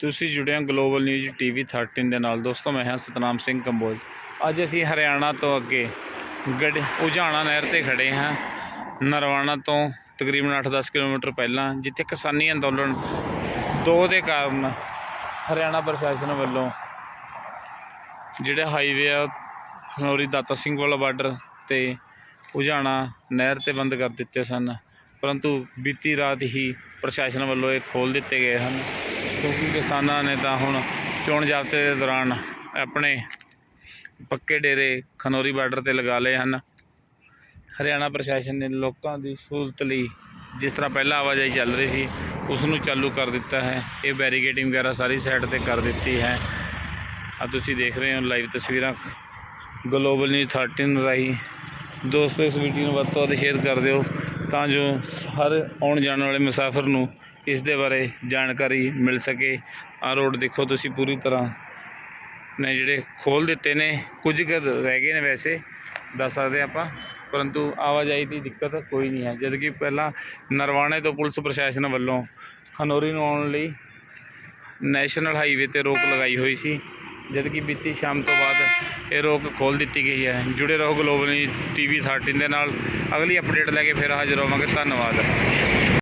ਤੁਸੀਂ ਜੁੜੇ ਹੋ ਗਲੋਬਲ ਨਿਊਜ਼ ਟੀਵੀ 13 ਦੇ ਨਾਲ। ਦੋਸਤੋ, ਮੈਂ ਹਾਂ ਸਤਨਾਮ ਸਿੰਘ ਕੰਬੋਜ। ਅੱਜ ਅਸੀਂ ਹਰਿਆਣਾ ਤੋਂ ਅੱਗੇ ਗੜ ਉਝਾਣਾ ਨਹਿਰ ਤੇ ਖੜੇ ਹਾਂ। ਨਰਵਾਣਾ ਤੋਂ ਤਕਰੀਬਨ 8-10 ਕਿਲੋਮੀਟਰ ਪਹਿਲਾਂ, ਜਿੱਥੇ ਕਿਸਾਨੀ ਅੰਦੋਲਨ ਦੋ ਦੇ ਕਾਰਨ ਹਰਿਆਣਾ ਪ੍ਰਸ਼ਾਸਨ ਵੱਲੋਂ ਜਿਹੜੇ ਹਾਈਵੇ ਆ, ਖਨੌਰੀ ਦਾਤਾ ਸਿੰਘ ਵਾਲਾ ਬਾਰਡਰ ਤੇ ਉਝਾਣਾ ਨਹਿਰ ਤੇ ਬੰਦ ਕਰ ਦਿੱਤੇ ਸਨ। ਪਰੰਤੂ ਬੀਤੀ ਰਾਤ ਹੀ ਪ੍ਰਸ਼ਾਸਨ ਵੱਲੋਂ ਇਹ ਖੋਲ ਦਿੱਤੇ ਗਏ ਹਨ। ਕਿਉਂਕਿ ਕਿਸਾਨਾਂ ਨੇ ਤਾਂ ਹੁਣ ਚੋਣ ਜ਼ਾਬਤੇ ਦੇ ਦੌਰਾਨ ਆਪਣੇ ਪੱਕੇ ਡੇਰੇ ਖਨੌਰੀ ਬਾਰਡਰ ਤੇ ਲਗਾ ਲਏ ਹਨ। ਹਰਿਆਣਾ ਪ੍ਰਸ਼ਾਸਨ ਨੇ ਲੋਕਾਂ ਦੀ ਸਹੂਲਤ ਲਈ ਜਿਸ ਤਰ੍ਹਾਂ ਪਹਿਲਾਂ ਆਵਾਜਾਈ ਚੱਲ ਰਹੀ ਸੀ, ਉਸ ਨੂੰ ਚਾਲੂ ਕਰ ਦਿੱਤਾ ਹੈ। ਇਹ ਬੈਰੀਕੇਡਿੰਗ ਵਗੈਰਾ ਸਾਰੀ ਸਾਈਡ ਤੇ ਕਰ ਦਿੱਤੀ ਹੈ। ਆ ਤੁਸੀਂ ਦੇਖ ਰਹੇ ਹੋ ਲਾਈਵ ਤਸਵੀਰਾਂ। ਗਲੋਬਲ ਨਿਊਜ਼ 13 ਰਾਹੀਂ ਦੋਸਤੋ, ਇਸ ਵੀਡੀਓ ਨੂੰ ਵੱਧ ਤੋਂ ਵੱਧ ਸ਼ੇਅਰ ਕਰ ਦਿਓ ਤਾਂ ਜੋ ਹਰ ਆਉਣ ਜਾਣ ਵਾਲੇ ਮੁਸਾਫਰ ਨੂੰ ਇਸ ਦੇ ਬਾਰੇ ਜਾਣਕਾਰੀ ਮਿਲ ਸਕੇ। ਆ ਰੋਡ ਦੇਖੋ ਤੁਸੀਂ ਪੂਰੀ ਤਰ੍ਹਾਂ ਨੇ ਜਿਹੜੇ ਖੋਲ ਦਿੱਤੇ ਨੇ, ਕੁਝ ਕੁ ਰਹਿ ਗਏ ਨੇ ਵੈਸੇ, ਦੱਸ ਸਕਦੇ ਆਪਾਂ, ਪਰੰਤੂ ਆਵਾਜਾਈ ਦੀ ਦਿੱਕਤ ਕੋਈ ਨਹੀਂ ਹੈ। ਜਦ ਕਿ ਪਹਿਲਾਂ ਨਰਵਾਣੇ ਤੋਂ ਪੁਲਿਸ ਪ੍ਰਸ਼ਾਸਨ ਵੱਲੋਂ ਖਨੋਰੀ ਨੂੰ ਆਉਣ ਲਈ ਨੈਸ਼ਨਲ ਹਾਈਵੇ ਤੇ ਰੋਕ ਲਗਾਈ ਹੋਈ ਸੀ। ਜਦ ਕਿ ਬੀਤੀ ਸ਼ਾਮ ਤੋਂ ਬਾਅਦ ਇਹ ਰੋਕ ਖੋਲ ਦਿੱਤੀ ਗਈ ਹੈ। ਜੁੜੇ ਰਹੋ ਗਲੋਬਲ ਟੀਵੀ 13 ਦੇ ਨਾਲ। ਅਗਲੀ ਅਪਡੇਟ ਲੈ ਕੇ ਫਿਰ ਹਾਜ਼ਰ ਹੋਵਾਂਗੇ। ਧੰਨਵਾਦ।